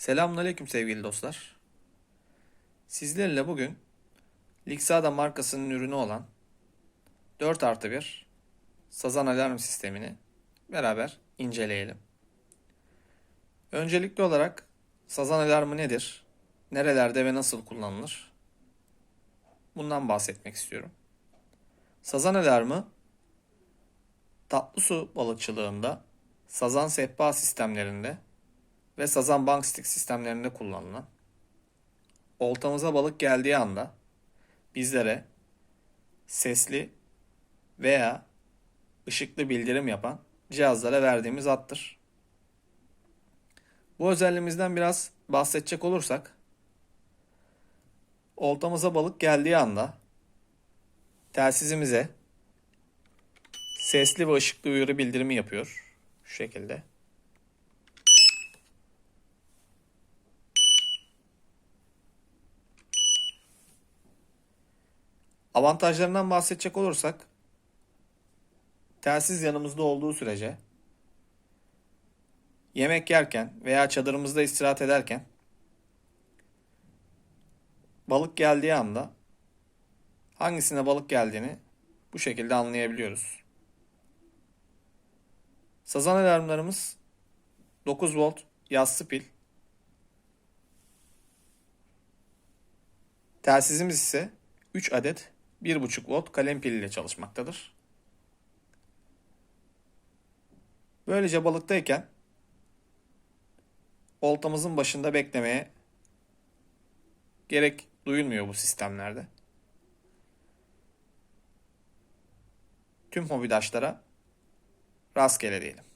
Selamünaleyküm sevgili dostlar. Sizlerle bugün Lixada markasının ürünü olan 4 artı 1 sazan alarm sistemini beraber inceleyelim. Öncelikli olarak sazan alarmı nedir? Nerelerde ve nasıl kullanılır? Bundan bahsetmek istiyorum. Sazan alarmı tatlı su balıkçılığında, sazan sehpa sistemlerinde ve sazan bank stick sistemlerinde kullanılan oltamıza balık geldiği anda bizlere sesli veya ışıklı bildirim yapan cihazlara verdiğimiz attır. Bu özelliğimizden biraz bahsedecek olursak oltamıza balık geldiği anda telsizimize sesli ve ışıklı uyarı bildirimi yapıyor. Şu şekilde. Avantajlarından bahsedecek olursak telsiz yanımızda olduğu sürece yemek yerken veya çadırımızda istirahat ederken balık geldiği anda hangisine balık geldiğini bu şekilde anlayabiliyoruz. Sazan alarmlarımız 9 volt yassı pil. Telsizimiz ise 3 adet 1.5 volt kalem pil ile çalışmaktadır. Böylece balıktayken oltamızın başında beklemeye gerek duyulmuyor bu sistemlerde. Tüm hobidaşlara rastgele diyelim.